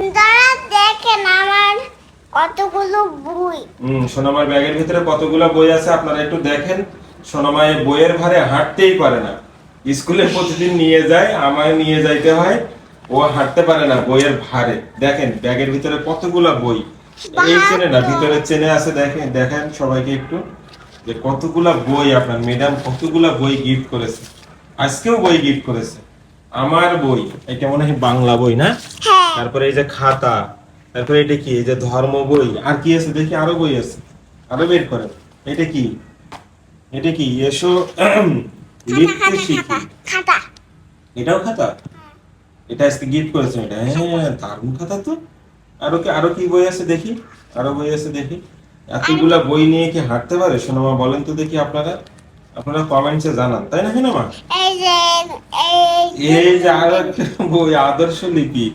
তারা দেখেন আমার কতগুলো বই। হুম সোনামার ব্যাগের ভিতরে কতগুলো বই আছে আপনারা একটু দেখেন। সোনামায় বইয়ের ভারে হাঁটতেই পারে না। স্কুলে প্রতিদিন নিয়ে যায় আমায় নিয়ে যাইতে হয় ও হাঁটতে পারে না বইয়ের ভারে। দেখেন ব্যাগের ভিতরে কতগুলা বই। এই চেনে না ভিতরে চেনে আছে দেখেন দেখেন সবাইকে একটু যে কতগুলা বই আপনার ম্যাডাম কতগুলা বই গিফট করেছে। আজকেও বই গিফট করেছে। আমার বই এটা মনে হয় বাংলা বই না? হ্যাঁ। তারপরে এই যে খাতা তারপরে এটা কি? এই যে ধর্ম বই আর কি আছে? দেখি আরও বই আছে। আরও বের করেন। এটা কি? এটা কি? এসো লিখতে শিখি। এটাও খাতা? এটা আজকে গিফট করেছে এটা। হ্যাঁ দারুণ খাতা তো। আরও কি আরও কি বই আছে দেখি? আরও বই আছে দেখি। এতগুলা বই নিয়ে কি হাঁটতে পারে? সোনামা বলেন তো দেখি আপনারা। আপনারা কমেন্টসে জানান তাই না সোনামা এই যে এই এই যে আরও বই আদর্শ লিপি।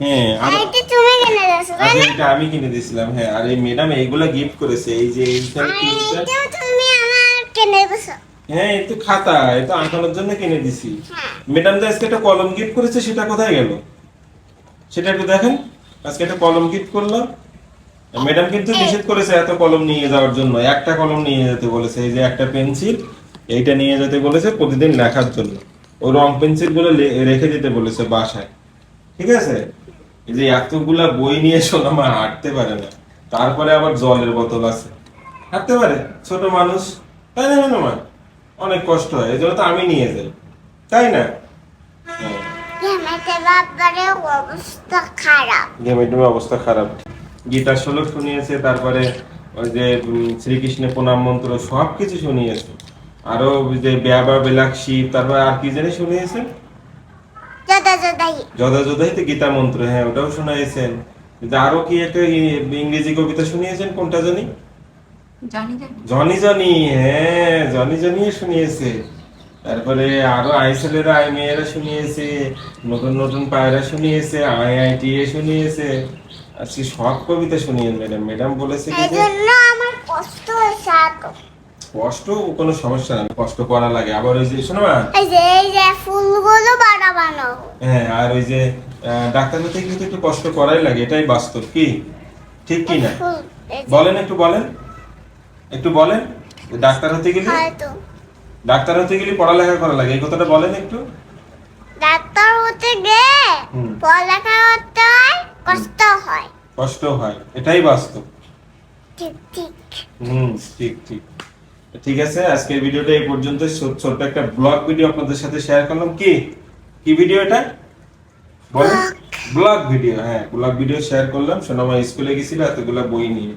হ্যাঁ আরও এইটা তুমি কিনে দিয়েছ তাই না? এটা আমি কিনে দিয়েছিলাম হ্যাঁ। আর এই ম্যাডাম এইগুলা গিফট করেছে এই যে তিনটা তুমি আমার কিনে দিয়েছ। হ্যাঁ এই তো খাতা এই তো আঁকানোর জন্য কিনে দিছি হ্যাঁ। ম্যাডাম যে আজকে একটা কলম গিফট করেছে সেটা কোথায় গেল? সেটা একটু দেখেন। আজকে একটা কলম গিফট করল। ম্যাডাম কিন্তু নিষেধ করেছে এত কলম নিয়ে যাওয়ার জন্য একটা কলম নিয়ে যেতে বলেছে এই যে একটা পেন্সিল এইটা নিয়ে যেতে বলেছে প্রতিদিন লেখার জন্য। ওই রং পেন্সিলগুলো রেখে দিতে বলেছে বাসায়। ঠিক আছে? এই যে এতগুলা বই নিয়ে সোনামা হাঁটতে পারে না। তারপরে আবার জলের বোতল আছে। হাঁটতে পারে? ছোট মানুষ। তাই না সোনামা অনেক কষ্ট হয় এই জন্য তো আমি নিয়ে যাই। তাই না? হ্যাঁ গেমেতে অবস্থা খারাপ। অবস্থা গীতার শ্লোক শুনিয়েছে তারপরে ওই যে শ্রীকৃষ্ণের প্রণাম মন্ত্র সব কিছু শুনিয়েছে। আরও যে ব্যাবা বেলাক্ষী তারপর আর কি জানি শুনিয়েছে যদা যদাই তো গীতা মন্ত্র হ্যাঁ ওটাও শোনাইছেন আরও কি একটা ইংরেজি কবিতা শুনিয়েছেন কোনটা জানি? জানি জানি হ্যাঁ জনি জনি শুনিয়েছে তারপরে আরও আই ছেলেরা আই মেয়েরা শুনিয়েছে নতুন নতুন পায়রা শুনিয়েছে আই আই টি এ শুনিয়েছে আজকে সব কবিতা শুনিয়ে ম্যাডাম ম্যাডাম বলেছে কি আমার কষ্ট কষ্ট কোনো সমস্যা না কষ্ট করা লাগে। আবার ওই যে শোনো না এই যে এই যে ফুলগুলো বানাবানো হ্যাঁ আর ওই যে ডাক্তার হতে কিন্তু একটু কষ্ট করাই লাগে এটাই বাস্তব কি? ঠিক কি না? বলেন একটু বলেন। একটু বলেন ডাক্তার হতে গেলে? ডাক্তার হতে গেলে পড়ালেখা করা লাগে এই কথাটা বলেন একটু। ডাক্তার হতে হুম। পড়ালেখা করতে হয় কষ্ট হয়। কষ্ট হয় এটাই বাস্তব। ঠিক ঠিক। হুম ঠিক ঠিক। ঠিক আছে আজকের ভিডিওটা এই পর্যন্ত ছোট্ট একটা ব্লগ ভিডিও আপনাদের সাথে শেয়ার করলাম। কি? কি ভিডিও এটা? বলেন। ব্লগ ভিডিও হ্যাঁ ব্লগ ভিডিও শেয়ার করলাম। সোনামা স্কুলে গেছিল এতগুলো বই নিয়ে।